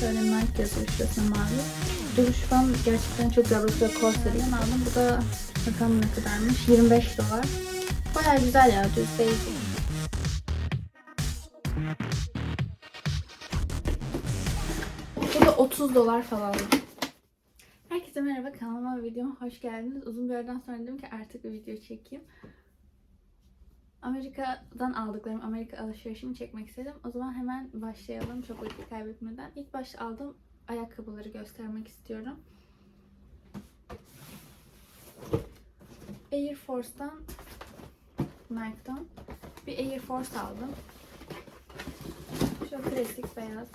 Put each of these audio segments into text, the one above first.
Şöyle Nike yazıyor şurası mavi. Duruş falan gerçekten çok güzel. Burası aldım. Bu da bakalım ne kadarmış. 25 dolar. Baya güzel ya düz değil. Bu da 30 dolar falan. Herkese merhaba kanalıma videoma hoş geldiniz. Uzun bir aradan sonra dedim ki artık bir video çekeyim. Amerika'dan aldıklarım, Amerika alışverişimi çekmek istedim. O zaman hemen başlayalım çok vakit kaybetmeden. İlk başta aldığım ayakkabıları göstermek istiyorum. Air Force'dan Nike'dan bir Air Force aldım. Şöyle klasik beyaz.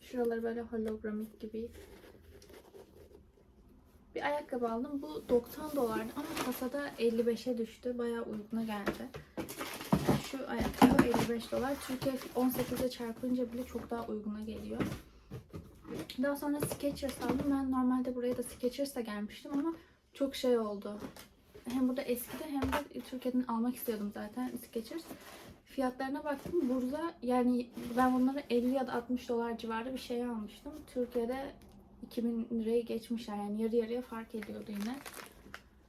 Şuraları böyle hologramik gibi. Bir ayakkabı aldım. Bu 90 dolardı ama kasada 55'e düştü. Bayağı uyguna geldi. Şu ayakkabı 55 dolar. Türkiye 18'e çarpınca bile çok daha uyguna geliyor. Daha sonra Skechers aldım. Ben normalde buraya da Skechers'e gelmiştim ama çok şey oldu. Hem burada eskidi hem de Türkiye'den almak istiyordum zaten Skechers. Fiyatlarına baktım. Burada yani ben bunları 50 ya da 60 dolar civarı bir şey almıştım. Türkiye'de 2000 lirayı geçmişler yani yarı yarıya fark ediyordu yine.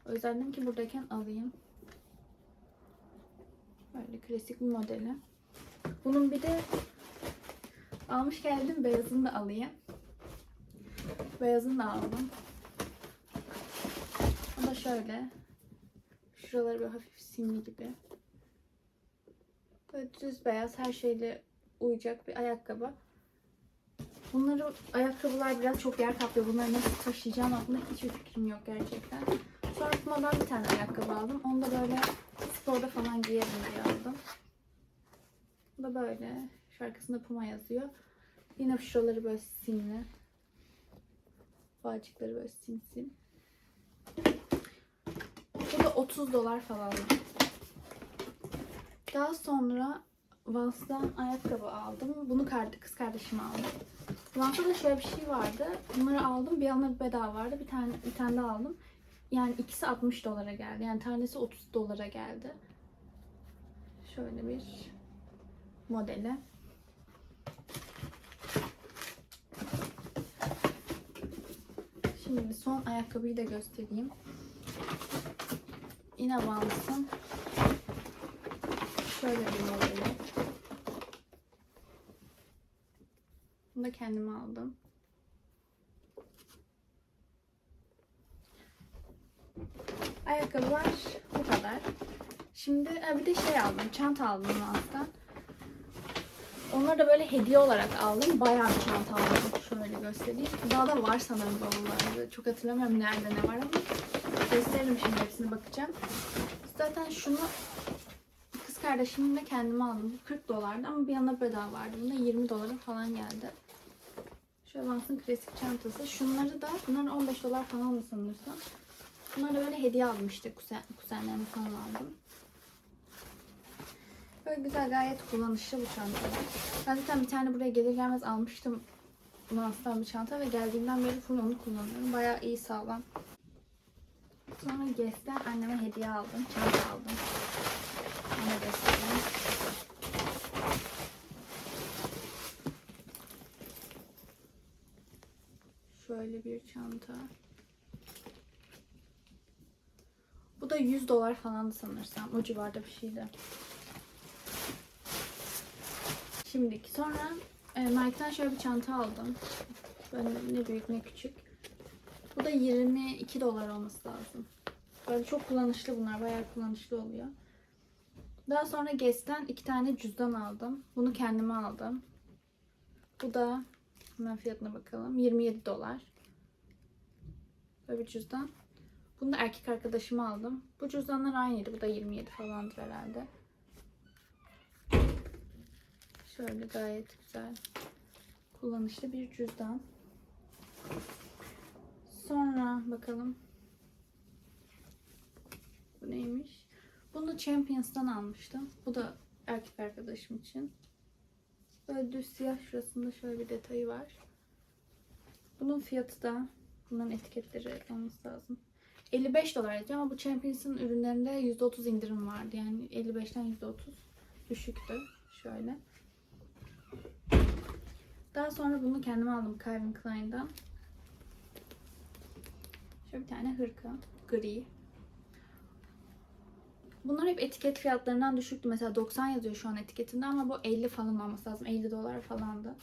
O ki buradayken alayım. Böyle klasik bir modeli. Bunun bir de almış geldim beyazını da alayım. Beyazını da aldım. O da şöyle. Şuraları böyle hafif simli gibi. Böyle düz beyaz her şeyle uyacak bir ayakkabı. Bunları ayakkabılar biraz çok yer kaplıyor. Bunları nasıl taşıyacağım hakkında hiçbir fikrim yok gerçekten. Sonra bir tane ayakkabı aldım. Onu da böyle sporda falan giyerim diye aldım. Bu da böyle. Şu arkasında Puma yazıyor. Yine şuraları böyle simli. Bağcıkları böyle simsim. Bu da 30 dolar falan. Daha sonra Vans'tan ayakkabı aldım. Bunu kız kardeşime aldım. Vans'ta da şöyle bir şey vardı. Bunları aldım. Bir yana bedava vardı. Bir tane bir tane daha aldım. Yani ikisi 60 dolara geldi. Yani tanesi 30 dolara geldi. Şöyle bir modeli. Şimdi son ayakkabıyı da göstereyim. Yine Vans'ın şöyle bir modeli. Bunu da kendime aldım. Ayakkabılar bu kadar. Şimdi ha, bir de şey aldım. Çanta aldım Vans'tan. Onları da böyle hediye olarak aldım. Bayağı bir çanta aldım. Şöyle göstereyim. Daha da var sanırım bavullarda. Çok hatırlamıyorum nerede ne var ama gösteririm şimdi hepsine bakacağım. Zaten şunu kız kardeşimle kendime aldım. Bu 40 dolardı ama bir yana bedava vardı. Bunda 20 dolara falan geldi. Şu Avans'ın klasik çantası. Şunları da, bunlar 15 dolar falan da sanırsam. Bunları böyle hediye almıştı. Kuzen, kuzenlerime falan aldım. Böyle güzel gayet kullanışlı bu çantalar. Ben zaten bir tane buraya gelir gelmez almıştım. Vans'tan bir çanta ve geldiğimden beri full onu kullanıyorum. Bayağı iyi sağlam. Sonra Guess'ten anneme hediye aldım. Çanta aldım. Ona göstereyim. Bir çanta. Bu da 100 dolar falandı sanırsam. O civarda bir şeydi. Şimdiki sonra e, Nike'dan şöyle bir çanta aldım. Böyle ne büyük ne küçük. Bu da 22 dolar olması lazım. Böyle çok kullanışlı bunlar. Bayağı kullanışlı oluyor. Daha sonra Guess'ten iki tane cüzdan aldım. Bunu kendime aldım. Bu da hemen fiyatına bakalım. 27 dolar. Böyle bir cüzdan. Bunu da erkek arkadaşıma aldım. Bu cüzdanlar aynıydı. Bu da 27 falandır herhalde. Şöyle gayet güzel. Kullanışlı bir cüzdan. Sonra bakalım. Bu neymiş? Bunu Champions'tan almıştım. Bu da erkek arkadaşım için. Böyle düz siyah şurasında şöyle bir detayı var. Bunun fiyatı da bunların etiketleri olması lazım. 55 dolar ediyor ama bu Champions'ın ürünlerinde %30 indirim vardı. Yani 55'ten %30 düşüktü. Şöyle. Daha sonra bunu kendime aldım Calvin Klein'dan. Şöyle bir tane hırka. Gri. Bunlar hep etiket fiyatlarından düşüktü. Mesela 90 yazıyor şu an etiketinde ama bu 50 falan olması lazım. 50 dolar falandı.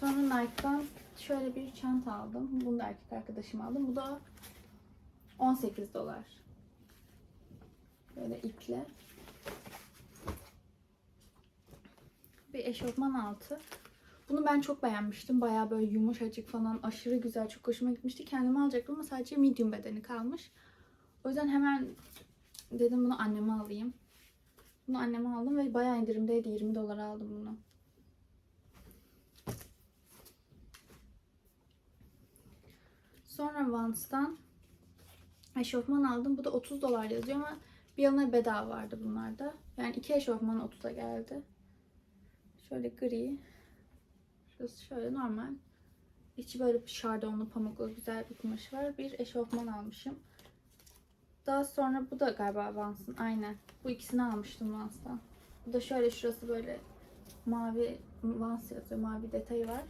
Sonra Nike'dan şöyle bir çanta aldım. Bunu da erkek arkadaşım aldım. Bu da 18 dolar. Böyle ipli. Bir eşofman altı. Bunu ben çok beğenmiştim. Bayağı böyle yumuşacık falan aşırı güzel. Çok hoşuma gitmişti. Kendime alacaktım ama sadece medium bedeni kalmış. O yüzden hemen dedim bunu anneme alayım. Bunu anneme aldım ve bayağı indirimdeydi. 20 dolara aldım bunu. Sonra Vans'tan eşofman aldım. Bu da 30 dolar yazıyor ama bir yana bedava vardı bunlarda. Yani iki eşofman 30'a geldi. Şöyle gri. Şurası şöyle normal. İçi böyle şardonlu pamuklu güzel bir kumaş var. Bir eşofman almışım. Daha sonra bu da galiba Vans'ın. Aynen. Bu ikisini almıştım Vans'tan. Bu da şöyle şurası böyle mavi Vans yazıyor. Mavi detayı var.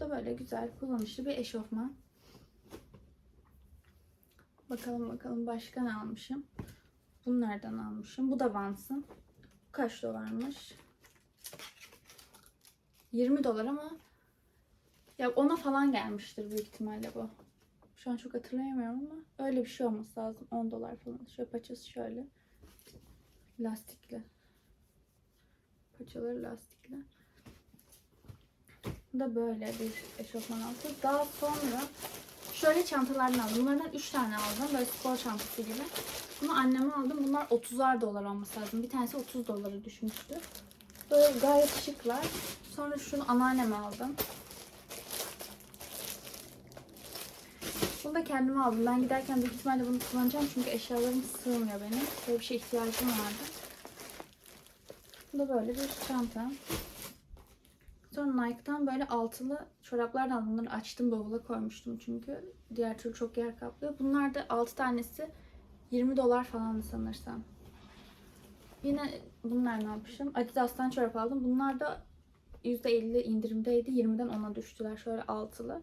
Da böyle güzel kullanışlı bir eşofman. Bakalım bakalım başka ne almışım. Bunu nereden almışım? Bu da Vans'ın. Kaç dolarmış? 20 dolar ama ya ona falan gelmiştir büyük ihtimalle bu. Şu an çok hatırlayamıyorum ama öyle bir şey olması lazım. 10 dolar falan. Şöyle paçası şöyle. Lastikli. Paçaları lastikli. Da böyle bir eşofman altı. Daha sonra şöyle çantalardan aldım. Bunlardan 3 tane aldım. Böyle spor çantası gibi. Bunu anneme aldım. Bunlar 30'ar dolar olması lazım. Bir tanesi 30 dolara düşmüştü. Böyle gayet şıklar. Sonra şunu anneanneme aldım. Bunu da kendime aldım. Ben giderken büyük ihtimalle bunu kullanacağım çünkü eşyalarım sığmıyor benim. Böyle bir şeye ihtiyacım vardı. Bu da böyle bir çanta. Sonra Nike'dan böyle altılı çoraplar aldım. Bunları açtım bavula koymuştum çünkü. Diğer türlü çok yer kaplıyor. Bunlar da 6 tanesi 20 dolar falan sanırsam. Yine bunlar ne yapmışım? Adidas'tan çorap aldım. Bunlar da %50 indirimdeydi. 20'den 10'a düştüler. Şöyle altılı.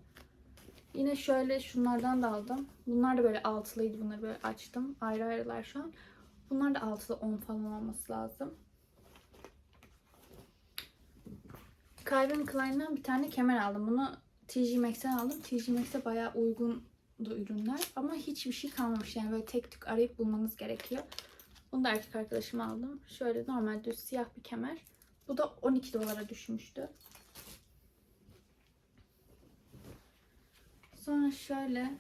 Yine şöyle şunlardan da aldım. Bunlar da böyle altılıydı. Bunları böyle açtım. Ayrı ayrılar şu an. Bunlar da altılı 10 falan olması lazım. Calvin Klein'den bir tane kemer aldım. Bunu TJ Maxx'ten aldım. TJ Maxx'e bayağı uygundu ürünler. Ama hiçbir şey kalmamış. Yani böyle tek tük arayıp bulmanız gerekiyor. Bunu da erkek arkadaşıma aldım. Şöyle normal düz siyah bir kemer. Bu da 12 dolara düşmüştü. Sonra şöyle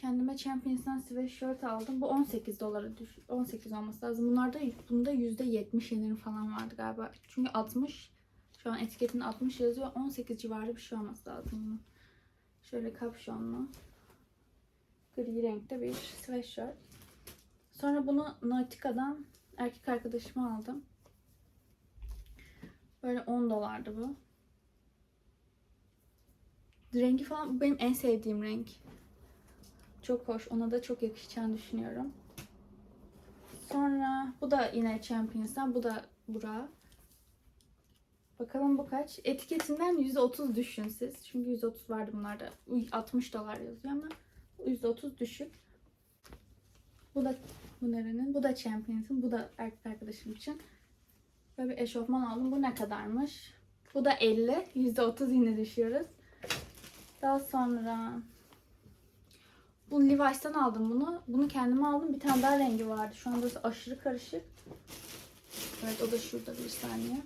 kendime Champions'tan sweatshirt aldım. Bu 18 dolara düş 18 olması lazım. Bunlarda bunda %70 indirim falan vardı galiba. Çünkü 60 şu an etiketinde 60 yazıyor. 18 civarı bir şey olması lazım bunun. Şöyle kapşonlu gri renkte bir sweatshirt. Sonra bunu Nautica'dan erkek arkadaşıma aldım. Böyle 10 dolardı bu. Rengi falan benim en sevdiğim renk. Çok hoş. Ona da çok yakışacağını düşünüyorum. Sonra bu da yine Champions'tan. Bu da Bura. Bakalım bu kaç? Etiketinden %30 düşün siz. Çünkü %30 vardı bunlarda. 60 dolar yazıyor ama %30 düşük. Bu da bu nerenin? Bu da Champions'ın. Bu da erkek arkadaşım için. Böyle bir eşofman aldım. Bu ne kadarmış? Bu da 50. %30 yine düşüyoruz. Daha sonra bu Levi's'tan aldım bunu. Bunu kendime aldım. Bir tane daha rengi vardı. Şu an burası aşırı karışık. Evet o da şurada bir saniye.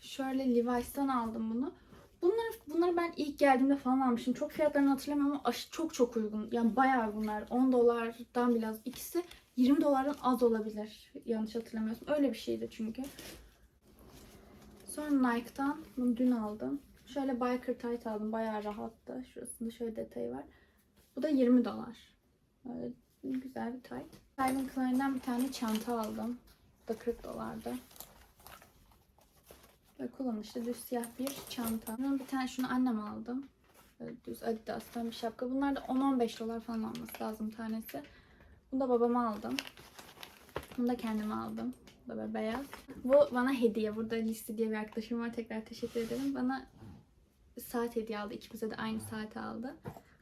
Şöyle Levi's'tan aldım bunu. Bunları, bunları ben ilk geldiğimde falan almıştım. Çok fiyatlarını hatırlamıyorum ama aşı, çok çok uygun. Yani bayağı bunlar. 10 dolardan biraz. ikisi 20 dolardan az olabilir. Yanlış hatırlamıyorsam. Öyle bir şeydi çünkü. Sonra Nike'dan bunu dün aldım. Şöyle biker tight aldım. Bayağı rahattı. Şurasında şöyle detayı var. Bu da 20 dolar. Böyle güzel bir tight. Calvin Klein'den bir tane çanta aldım. Bu da 40 dolardı. Böyle kullanışlı düz siyah bir çanta. Bunun bir tane şunu annem aldım. Böyle düz Adidas'tan bir şapka. Bunlar da 10-15 dolar falan olması lazım tanesi. Bunu da babama aldım. Bunu da kendime aldım. Bu da böyle beyaz. Bu bana hediye. Burada Listi diye bir arkadaşım var. Tekrar teşekkür ederim. Bana saat hediye aldı. İkimize de aynı saati aldı.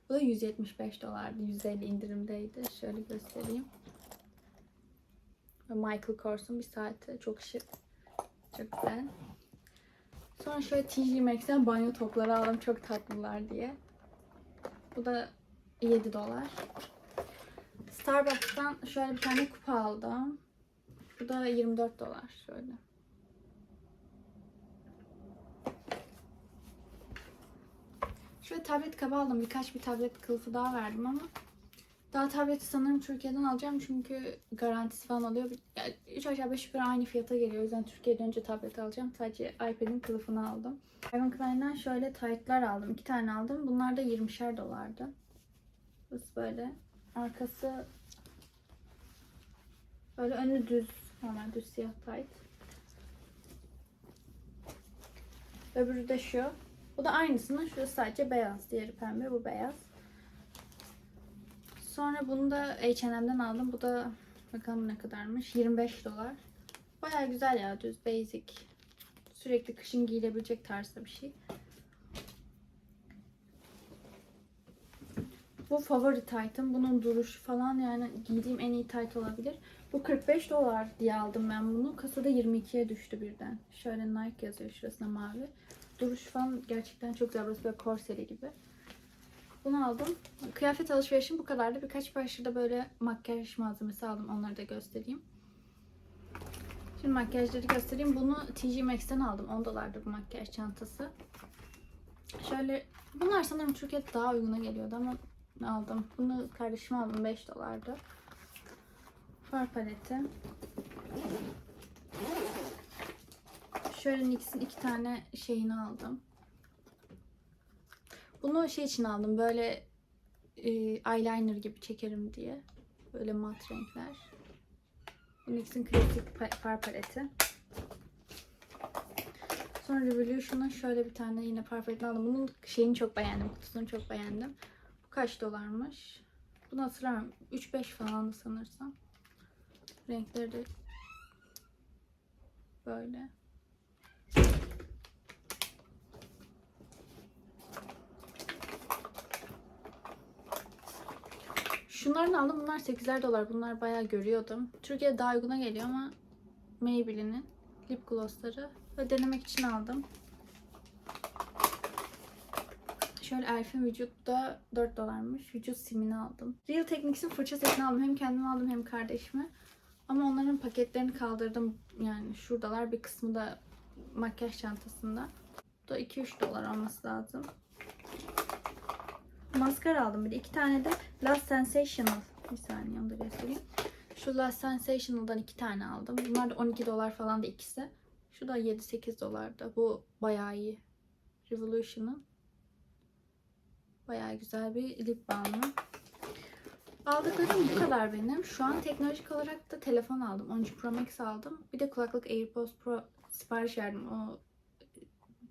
Bu da 175 dolardı. 150 indirimdeydi. Şöyle göstereyim. Michael Kors'un bir saati. Çok şık. Çok güzel. Sonra şöyle TJ Maxx'ten banyo topları aldım. Çok tatlılar diye. Bu da 7 dolar. Starbucks'tan şöyle bir tane kupa aldım. Bu da 24 dolar şöyle. Şöyle tablet kabı aldım. Birkaç bir tablet kılıfı daha verdim ama daha tableti sanırım Türkiye'den alacağım çünkü garantisi falan oluyor. Yani 3 aşağı 5 yukarı aynı fiyata geliyor. O yüzden Türkiye'ye dönünce tablet alacağım. Sadece iPad'in kılıfını aldım. Calvin Klein'den şöyle taytlar aldım. 2 tane aldım. Bunlar da 20'şer dolardı. Burası böyle. Arkası böyle önü düz. Normal düz siyah tayt. Öbürü de şu. Bu da aynısının şurası sadece beyaz. Diğeri pembe, bu beyaz. Sonra bunu da H&M'den aldım. Bu da bakalım ne kadarmış. 25 dolar. Baya güzel ya düz basic. Sürekli kışın giyilebilecek tarzda bir şey. Bu favori taytım. Bunun duruşu falan yani giydiğim en iyi tayt olabilir. Bu 45 dolar diye aldım ben bunu. Kasada 22'ye düştü birden. Şöyle Nike yazıyor şurasına mavi. Duruş falan gerçekten çok güzel. Burası böyle korseli gibi. Bunu aldım. Kıyafet alışverişim bu kadardı. Birkaç parça da böyle makyaj malzemesi aldım. Onları da göstereyim. Şimdi makyajları göstereyim. Bunu TJ Maxx'ten aldım. 10 dolardı bu makyaj çantası. Şöyle bunlar sanırım Türkiye'de daha uyguna geliyordu ama aldım. Bunu kardeşime aldım. 5 dolardı. Far paleti. Şöyle NYX'in iki tane şeyini aldım. Bunu şey için aldım. Böyle e, eyeliner gibi çekerim diye. Böyle mat renkler. NYX'in klasik far paleti. Sonra Revolution'un şöyle bir tane yine far paletini aldım. Bunun şeyini çok beğendim. Kutusunu çok beğendim. Bu kaç dolarmış? Bunu hatırlamıyorum. 3-5 falan sanırsam. Renkleri de böyle. Şunlarını aldım. Bunlar 8'er dolar. Bunlar bayağı görüyordum. Türkiye'de daha uyguna geliyor ama Maybelline'in lip glossları ve denemek için aldım. Şöyle Elf'in vücutta 4 dolarmış. Vücut simini aldım. Real Techniques'in fırça setini aldım. Hem kendim aldım hem kardeşime. Ama onların paketlerini kaldırdım. Yani şuradalar bir kısmı da makyaj çantasında. Bu da 2-3 dolar olması lazım. Maskara aldım bir de. iki tane de Last Sensational. Bir saniye onu da göstereyim. Şu Last Sensational'dan iki tane aldım. Bunlar da 12 dolar falan da ikisi. Şu da 7-8 dolarda. Bu bayağı iyi. Revolution'ın. Bayağı güzel bir lip balmı. Aldıklarım bu kadar benim. Şu an teknolojik olarak da telefon aldım. 13 Pro Max aldım. Bir de kulaklık AirPods Pro sipariş verdim. O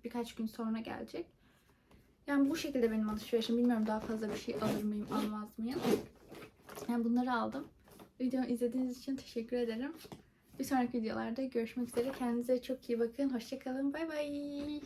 birkaç gün sonra gelecek. Yani bu şekilde benim alışverişim. Bilmiyorum daha fazla bir şey alır mıyım, almaz mıyım. Yani bunları aldım. Videomu izlediğiniz için teşekkür ederim. Bir sonraki videolarda görüşmek üzere. Kendinize çok iyi bakın. Hoşçakalın. Bay bay.